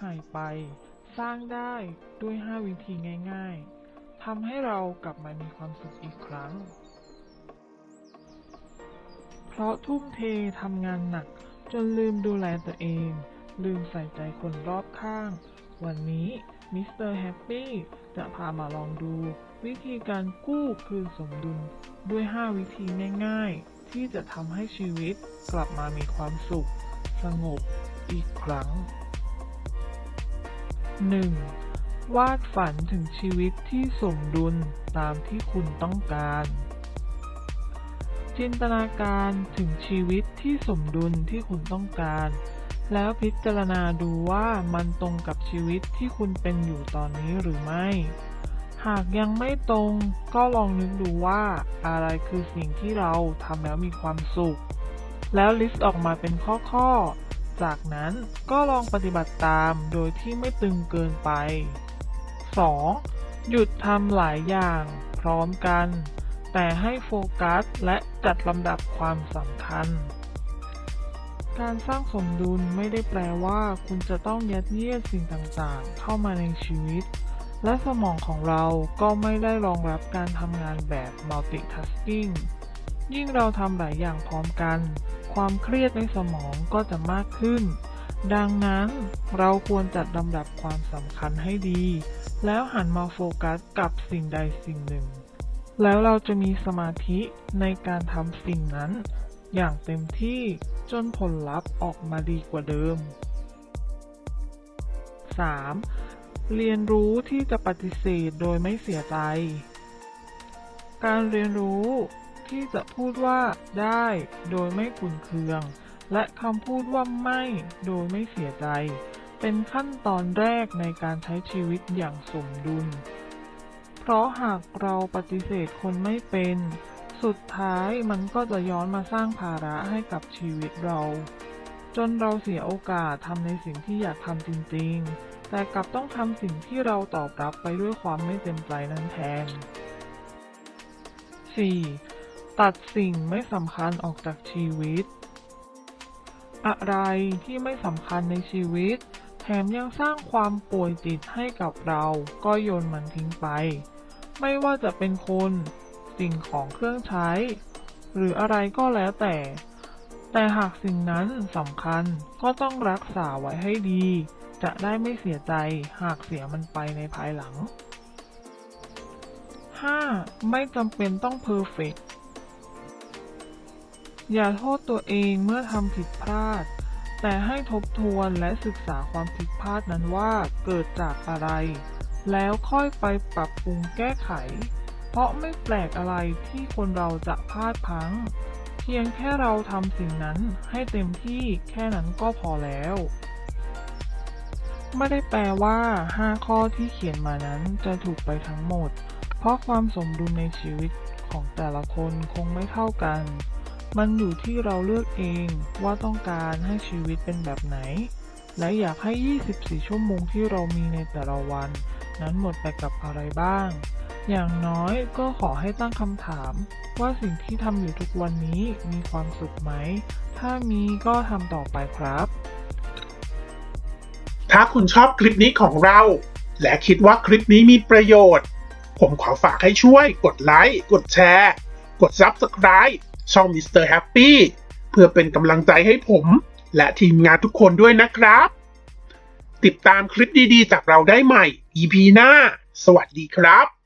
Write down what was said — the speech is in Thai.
หายไป สร้างได้ด้วย 5 วิธีง่ายๆทำให้เรากลับมามีความสุขอีกครั้ง เพราะทุ่มเททำงานหนัก จนลืมดูแลตัวเอง ลืมใส่ใจคนรอบข้าง วันนี้มิสเตอร์แฮปปี้จะพามาลองดู วิธีการกู้คืนสมดุลด้วย 5 วิธีง่ายๆ ที่จะทำให้ชีวิตกลับมามีความสุข สงบอีกครั้ง 1. วาดฝันถึงชีวิตที่สมดุลตามที่คุณต้องการ จินตนาการถึงชีวิตที่สมดุลที่คุณต้องการ แล้วพิจารณาดูว่ามันตรงกับชีวิตที่คุณเป็นอยู่ตอนนี้หรือไม่ หากยังไม่ตรงก็ลองนึกดูว่าอะไรคือสิ่งที่เราทำแล้วมีความสุข แล้วลิสต์ออกมาเป็นข้อๆ จากนั้นก็ลองปฏิบัติตามโดยที่ไม่ตึงเกินไป 2. หยุดทำหลายอย่างพร้อมกัน แต่ให้โฟกัสและจัดลำดับความสำคัญ การสร้างสมดุลไม่ได้แปลว่าคุณจะต้องยัดเยียดสิ่งต่างๆ เข้ามาในชีวิต และสมองของเราก็ไม่ได้รองรับการทำงานแบบ multitasking ยิ่งเราทำหลายอย่างพร้อมกัน ความเครียดในสมองก็จะมากขึ้น ดังนั้นเราควรจัดลำดับความสำคัญให้ดี แล้วหันมาโฟกัสกับสิ่งใดสิ่งหนึ่ง แล้วเราจะมีสมาธิในการทำสิ่งนั้น อย่างเต็มที่จนผลลัพธ์ออกมาดีกว่าเดิม 3. เรียนรู้ที่จะปฏิเสธโดยไม่เสียใจ การเรียนรู้ ที่จะพูดว่าได้โดยไม่ขุนเคือง และคำพูดว่าไม่โดยไม่เสียใจ เป็นขั้นตอนแรกในการใช้ชีวิตอย่างสมดุล เพราะหากเราปฏิเสธคนไม่เป็น สุดท้ายมันก็จะย้อนมาสร้างภาระให้กับชีวิตเรา จนเราเสียโอกาสทำในสิ่งที่อยากทำจริงๆ แต่กลับต้องทำสิ่งที่เราตอบรับไปด้วยความไม่เต็มใจนั้นแทน 4. ตัดสิ่งไม่สำคัญออกจากชีวิต อะไรที่ไม่สำคัญในชีวิต แถมยังสร้างความป่วยจิตให้กับเราก็โยนมันทิ้งไป ไม่ว่าจะเป็นคน สิ่งของเครื่องใช้ หรืออะไรก็แล้วแต่ แต่หากสิ่งนั้นสำคัญก็ต้องรักษาไว้ให้ดี จะได้ไม่เสียใจหากเสียมันไปในภายหลัง 5. ไม่จำเป็นต้องเพอร์เฟกต์ อย่าโทษตัวเองเมื่อทำผิดพลาด แต่ให้ทบทวนและศึกษาความผิดพลาดนั้นว่าเกิดจากอะไร แล้วค่อยไปปรับปรุงแก้ไข เพราะไม่แปลกอะไรที่คนเราจะพลาดพลั้ง เพียงแค่เราทำสิ่งนั้นให้เต็มที่แค่นั้นก็พอแล้วไม่ได้แปลว่า 5 ข้อที่เขียนมานั้นจะถูกไปทั้งหมด เพราะความสมดุลในชีวิตของแต่ละคนคงไม่เท่ากัน มันอยู่ที่เราเลือกเองว่าต้องการให้ชีวิตเป็นแบบไหน และอยากให้ 24 ชั่วโมงที่เรามีในแต่ละวัน นั้นหมดไปกับอะไรบ้าง อย่างน้อยก็ขอให้ตั้งคำถาม ว่าสิ่งที่ทำอยู่ทุกวันนี้มีความสุขไหม ถ้ามีก็ทำต่อไปครับ ถ้าคุณชอบคลิปนี้ของเรา และคิดว่าคลิปนี้มีประโยชน์ ผมขอฝากให้ช่วยกดไลค์กดแชร์ กด Subscribe ช่อง Mr. Happy เพื่อเป็นกำลังใจให้ผม และทีมงานทุกคนด้วยนะครับ ติดตามคลิปดีๆ จากเราได้ใหม่ EP หน้า สวัสดีครับ